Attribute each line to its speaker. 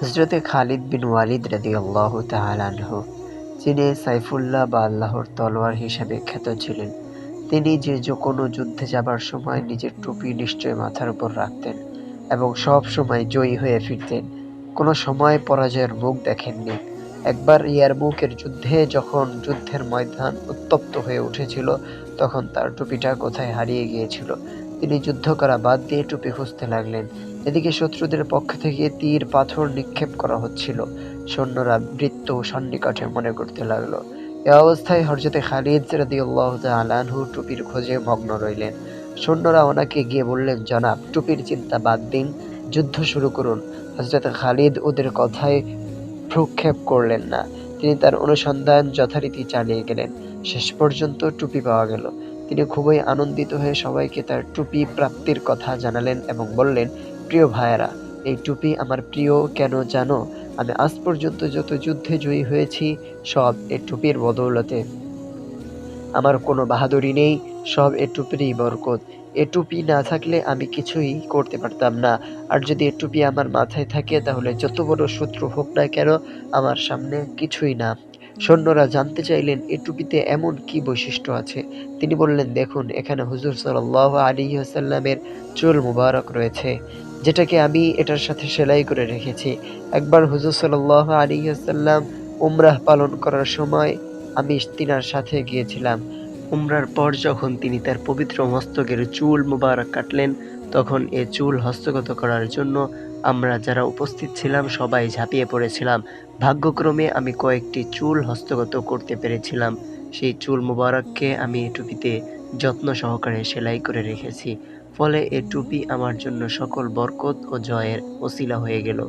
Speaker 1: হজরতে খালিদ বিন ওয়ালিদ রাদি আল্লাহ তালাহ যিনি সাইফুল্লাহ বা আল্লাহর তলোয়ার হিসাবে খ্যাত ছিলেন, তিনি যে যে কোনো যুদ্ধে যাবার সময় নিজের টুপি নিশ্চয় মাথার উপর রাখতেন এবং সব সময় জয়ী হয়ে ফিরতেন। কোনো সময় পরাজয়ের মুখ দেখেননি। একবার ইয়ারমুকের যুদ্ধে যখন যুদ্ধের ময়দান উত্তপ্ত হয়ে উঠেছিল, তখন তার টুপিটা কোথায় হারিয়ে গিয়েছিল তিনি যুদ্ধ করা বাদ দিয়ে টুপি খুঁজতে লাগলেন। এদিকে শত্রুদের পক্ষ থেকে তীর, পাথর নিক্ষেপ করা হচ্ছিল। সৈন্যরা বৃত্ত সন্নিকটে মনে করতে লাগল। এ অবস্থায় হরজতে খালিদ রাদিয়াল্লাহু তাআলা আনহু টুপির খোঁজে মগ্ন রইলেন। সৈন্যরা ওনাকে গিয়ে বললেন, জনাব, টুপির চিন্তা বাদ দিন, যুদ্ধ শুরু করুন। হজরত খালিদ ওদের কথায় ভ্রুক্ষেপ করলেন না। তিনি তার অনুসন্ধান যথারীতি চালিয়ে গেলেন। শেষ পর্যন্ত টুপি পাওয়া গেল। তিনি খুবই আনন্দিত হয়ে সবাইকে তার টুপি প্রাপ্তির কথা জানালেন এবং বললেন, প্রিয় ভাইয়েরা, এই টুপি আমার প্রিয় কেন জানো? আমি আজ পর্যন্ত যত যুদ্ধে জয়ী হয়েছি, সব এই টুপির বদৌলতে। আমার কোনো বাহাদুরি নেই, সব এ টুপিরই বরকত। এ টুপি না থাকলে আমি কিছুই করতে পারতাম না। আর যদি এ টুপি আমার মাথায় থাকে, তাহলে যত বড় শত্রু হোক না কেন, আমার সামনে কিছুই না। সৈন্যরা জানতে চাইলেন, এ টুপিতে এমন কি বৈশিষ্ট্য আছে? তিনি বললেন, দেখুন, এখানে হুজুর সাল্লাহ আলী আসাল্লামের চুল মুবারক রয়েছে, যেটাকে আমি এটার সাথে সেলাই করে রেখেছি। একবার হুজুর সাল্লাহ আলী আসাল্লাম উমরাহ পালন করার সময় আমি তিনার সাথে গিয়েছিলাম। উমরার পর যখন তিনি তার পবিত্র মস্তকের চুল মুবারক কাটলেন, তখন এ চুল হস্তগত করার জন্য আমরা যারা উপস্থিত ছিলাম সবাই ঝাঁপিয়ে পড়েছিলাম। ভাগ্যক্রমে আমি কয়েকটি চুল হস্তগত করতে পেরেছিলাম। সেই চুল মুবারককে আমি টুপিতে যত্ন সহকারে সেলাই করে রেখেছি। ফলে এ টুপি আমার জন্য সকল বরকত ও জয়ের ওসিলা হয়ে গেল।